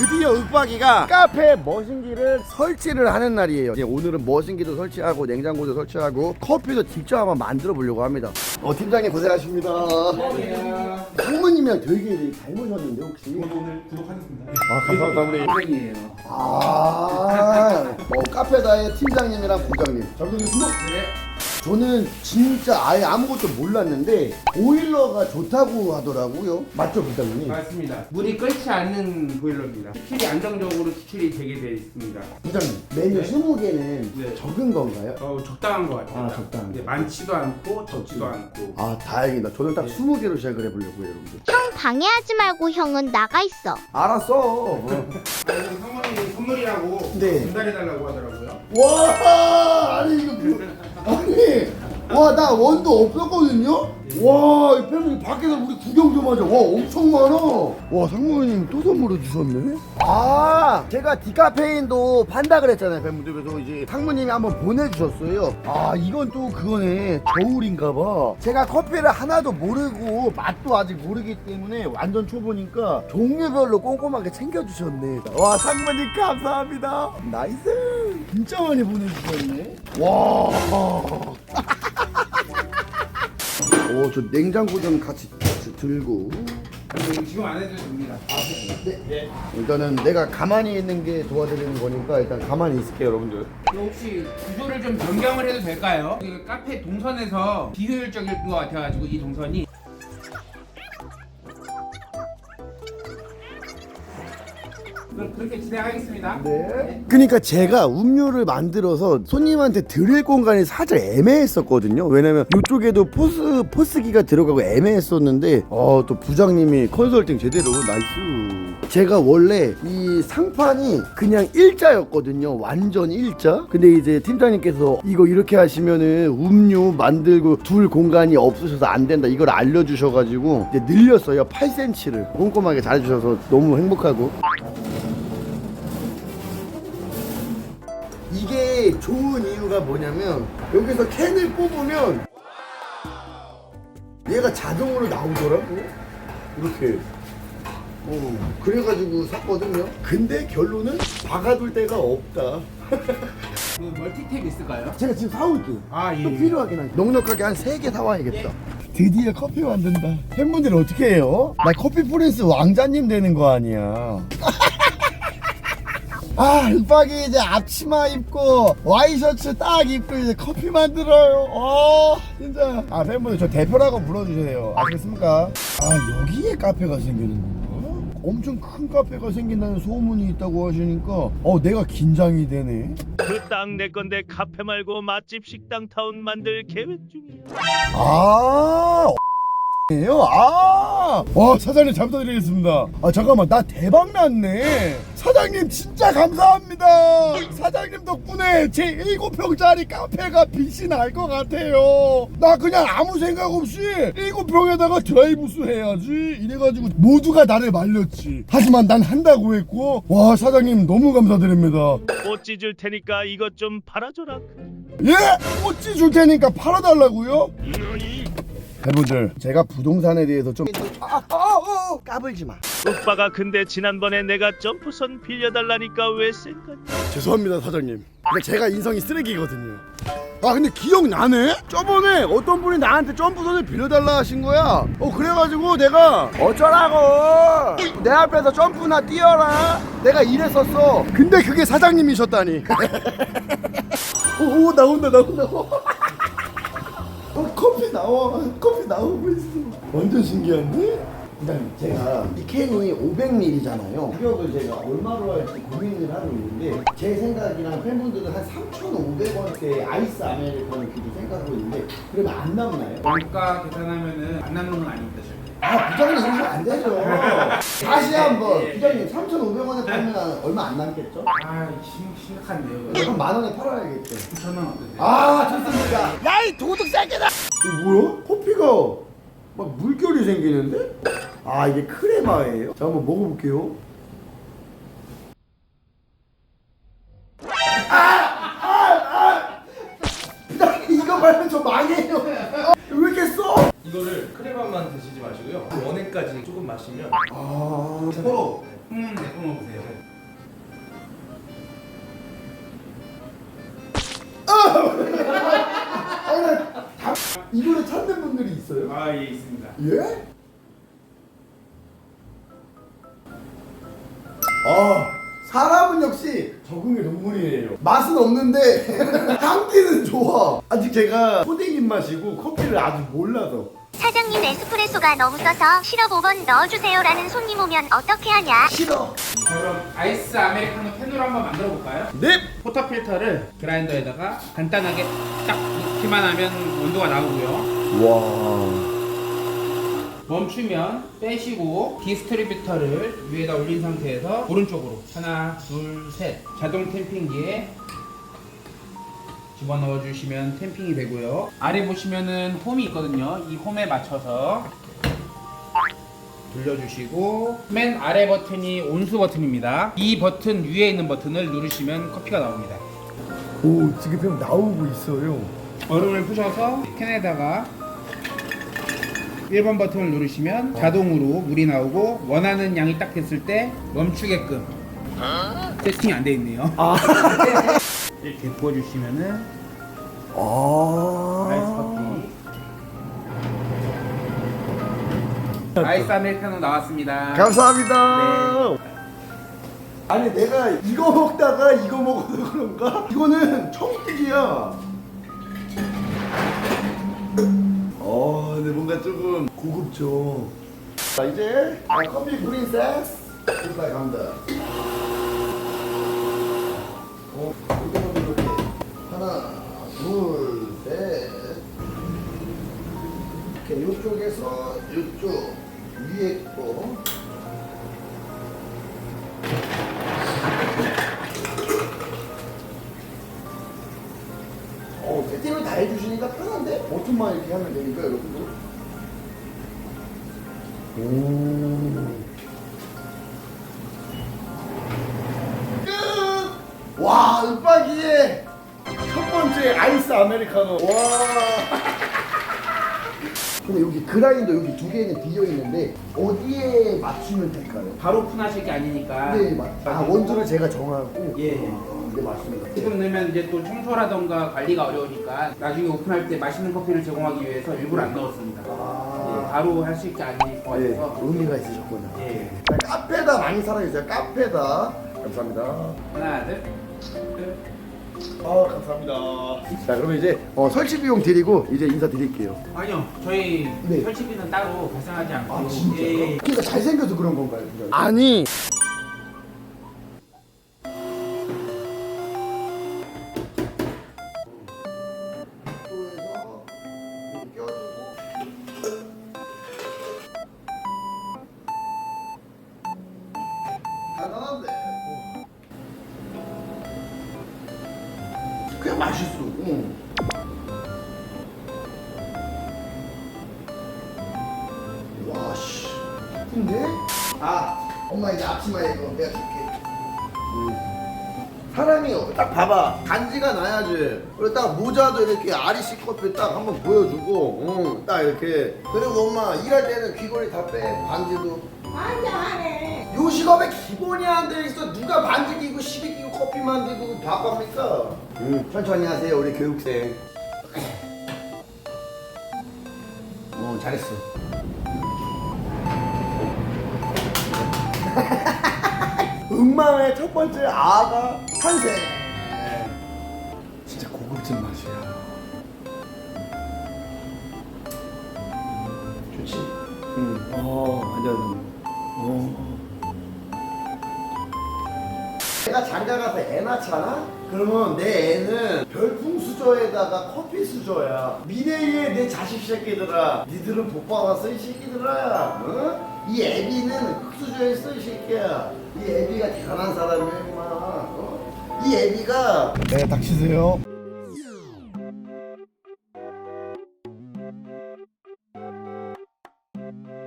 드디어 윽박이가 카페 머신기를 설치를 하는 날이에요. 이제 오늘은 머신기도 설치하고 냉장고도 설치하고 커피도 직접 한번 만들어 보려고 합니다. 어 팀장님 고생하십니다. 상무님이랑 되게 닮으셨는데 혹시? 오늘 구독하겠습니다. 아 감사합니다 우리. 선생님이에요. 아, 어, 카페다의 팀장님이랑 부장님. 장님 수고. 저는 진짜 아예 아무것도 몰랐는데 보일러가 좋다고 하더라고요. 맞죠, 부장님? 맞습니다. 물이 끓지 않는 보일러입니다. 수출이 안정적으로 수출이 되게 되어 있습니다. 부장님, 메뉴 네. 20개는 네. 적은 건가요? 어, 적당한 것 같아요. 아, 적당한 네, 거. 많지도 않고 적지도 않고. 아, 다행이다. 저는 딱 20개로 시작을 해보려고 요, 여러분들. 형 방해하지 말고 형은 나가 있어. 알았어. 어. 아, 사모님이 선물이라고 네. 전달해달라고 하더라고요. 와, 아니 이거 뭐- 아니, 와 나 원도 없었거든요. 와, 이 팬분이 밖에서 우리 구경 좀 하자. 와, 엄청 많아. 와, 상무님 또 선물을 주셨네. 아, 제가 디카페인도 판다 그랬잖아요, 팬분들. 그래서 이제 상무님이 한번 보내주셨어요. 아, 이건 또 그거네. 저울인가봐. 제가 커피를 하나도 모르고 맛도 아직 모르기 때문에 완전 초보니까 종류별로 꼼꼼하게 챙겨주셨네. 와, 상무님 감사합니다. 나이스. 진짜 많이 보내주셨네. 와. 오, 저 냉장고 좀 같이, 같이 들고. 지금 안 해도 됩니다. 네. 일단은 내가 가만히 있는 게 도와드리는 거니까 일단 가만히 있을게요, 여러분들. 이거 혹시 구조를 좀 변경을 해도 될까요? 그 카페 동선에서 비효율적일 것 같아가지고 이 동선이 그럼 그렇게 진행하겠습니다. 네. 그러니까 제가 음료를 만들어서 손님한테 드릴 공간이 살짝 애매했었거든요. 왜냐면 이쪽에도 포스 포스기가 들어가고 애매했었는데 어 또 부장님이 컨설팅 제대로 나이스. 제가 원래 이 상판이 그냥 일자였거든요. 완전 일자. 근데 이제 팀장님께서 이거 이렇게 하시면은 음료 만들고 둘 공간이 없으셔서 안 된다. 이걸 알려주셔가지고 이제 늘렸어요. 8cm를 꼼꼼하게 잘해주셔서 너무 행복하고. 좋은 이유가 뭐냐면 여기서 캔을 뽑으면 얘가 자동으로 나오더라고. 이렇게. 어, 그래가지고 샀거든요. 근데 결론은 박아둘 데가 없다. 그 멀티탭 있을까요? 제가 지금 사올게요. 아 예. 또 필요하긴 하죠. 넉넉하게 한 3개 사와야겠다. 드디어 커피 만든다. 팬분들 어떻게 해요? 나 커피 프린스 왕자님 되는 거 아니야 아, 윽박이 이제 앞치마 입고 와이셔츠 딱 입고 이제 커피 만들어요. 어, 진짜. 아, 팬분들 저 대표라고 불러주세요. 아시겠습니까? 아, 여기에 카페가 생기는 건가? 엄청 큰 카페가 생긴다는 소문이 있다고 하시니까 어, 내가 긴장이 되네. 그 땅 내 건데 카페 말고 맛집 식당 타운 만들 계획 중이야. 아, 예요? 아, 와 사장님 잘 부탁드리겠습니다. 아 잠깐만 나 대박 났네. 사장님 진짜 감사합니다. 사장님 덕분에 제 7평짜리 카페가 빛이 날 것 같아요. 나 그냥 아무 생각 없이 7평에다가 드라이브스 해야지 이래가지고 모두가 나를 말렸지. 하지만 난 한다고 했고 와 사장님 너무 감사드립니다. 꽃지 줄 테니까 이것 좀 팔아줘라. 예? 꽃지 줄 테니까 팔아달라고요? 여 러분들. 제가 부동산에 대해서 좀 아, 아, 아, 까불지 마. 오빠가 근데 지난번에 내가 점프선 빌려달라니까 왜센 거냐? 죄송합니다 사장님. 근데 제가 인성이 쓰레기거든요. 아 근데 기억나네? 저번에 어떤 분이 나한테 점프선을 빌려달라 하신 거야. 어 그래가지고 내가 어쩌라고? 내 앞에서 점프나 뛰어라. 내가 이랬었어. 근데 그게 사장님이셨다니. 오 나온다 나온다. 어, 커피 나와 커피 나오고 있어 완전 신기한데? 일단 제가 이 캔이 500ml잖아요 가격을 제가 얼마로 할지 고민을 하고 있는데 제 생각이랑 팬분들은 한 3,500원대 아이스 아메리카노 그렇게 생각하고 있는데 그러면 안 남나요? 원가 계산하면은 안 남는 건 아닙니다. 절대. 아 부장님 이러면 안 되죠 다시 한번 부장님 3,500원에 팔면 얼마 안 남겠죠? 아 심, 심각한데요. 그럼 만 원에 팔아야겠죠 9천 원 어떠세요? 아 좋습니다 야이 도둑 새끼다 이거 뭐야? 커피가 막 물결이 생기는데? 아 이게 크레마예요? 자 한번 먹어볼게요 아! 아! 이거 말면 저 망해요 어, 왜 이거를 크레마만 드시지 마시고요. 원액까지 조금 마시면 아 서로 음, 내뿜어 보세요. 아니 나 다- 이거를 찾는 분들이 있어요? 아, 예, 있습니다. 예? 아 사람은 역시 적응의 동물이에요 맛은 없는데 향기는 좋아 아직 제가 초딩 입맛이고 커피를 아직 몰라서 사장님 에스프레소가 너무 써서 시럽 5번 넣어주세요라는 손님 오면 어떻게 하냐? 싫어 그럼 아이스 아메리카노 캔으로 한번 만들어 볼까요? 네 포터 필터를 그라인더에다가 간단하게 딱 넣기만 하면 온도가 나오고요. 와 멈추면 빼시고 디스트리뷰터를 위에다 올린 상태에서 오른쪽으로 하나, 둘, 셋 자동 템핑기에 집어넣어 주시면 템핑이 되고요. 아래 보시면은 홈이 있거든요. 이 홈에 맞춰서 돌려주시고 맨 아래 버튼이 온수 버튼입니다. 이 버튼 위에 있는 버튼을 누르시면 커피가 나옵니다. 오 지금 그냥 나오고 있어요 얼음을 푸셔서 캔에다가 1번 버튼을 누르시면 자동으로 물이 나오고 원하는 양이 딱 됐을 때 멈추게끔 세팅이 안 돼 있네요. 아, 이렇게 부어주시면은 아. 아이스 커피. 아이스 아메리카노 나왔습니다. 감사합니다. 아니 내가 이거 먹다가 이거 먹어서 그런가? 이거는 청국이야. 어, 근데 뭔가 조금 고급져. 자 이제 아, 커피 프린세스 이빨 간다. 어, 이거 둘, 셋. 이렇게 이쪽에서 이쪽 위에 거. 어, 세팅을 다 해주시니까 편한데? 버튼만 이렇게 하면 되니까, 여러분들. 오. 끝! 와, 윽박이의 첫 번째 아이스 아메리카노. 와. 근데 여기 그라인더 여기 두 개는 비어 있는데 어디에 맞추면 될까요? 바로 오픈하실 게 아니니까. 네, 맞. 아 원두를 제가 정하고. 예. 아, 네 맞습니다. 지금 넣으면 이제 또 청소라던가 관리가 어려우니까 나중에 오픈할 때 맛있는 커피를 제공하기 위해서 일부러 안 넣었습니다. 예, 아, 바로 하실 게 아닐 것 예. 의미가 있으셨구나. 예. 자, 카페다 많이 사랑해주세요. 카페다. 감사합니다. 하나, 둘, 둘. 아 감사합니다. 자 그러면 이제 어, 설치 비용 드리고 이제 인사 드릴게요. 아니요, 저희 네. 설치비는 따로 발생하지 않고. 아 진짜요? 예. 그러니까 잘생겨서 그런 건가요? 아니. 간단한데. 그냥 맛있어. 응. 와, 씨. 근데? 아, 엄마 이제 앞치마 이거 내가 줄게. 음. 사람이 딱 봐봐. 간지가 나야지. 그리고 딱 모자도 이렇게 아리씨 커피 딱 한번 보여주고, 응, 딱 이렇게. 그리고 엄마 일할 때는 귀걸이 다 빼. 반지도. 안녕하네. 요 직업에 기본이 안 돼 있어. 누가 반지 끼고 시계 끼고 커피 만들고 밥합니까? 응, 천천히 하세요, 우리 교육생. 어, 잘했어. 응망의 첫 번째 아가 탄생. 진짜 고급진 맛이야. 좋지? 응. 어, 완전. 어. 내가 장가 가서 애 낳잖아? 그러면 내 애는 별풍 수저에다가 커피 수저야. 미래의 내 자식 새끼들아. 니들은 복 받았어, 이 새끼들아. 응? 이 애비는 흙수저에 있어, 이 새끼야. 이 애비가 대단한 사람이야, 임마. 어? 이 애비가. 네, 닥치세요.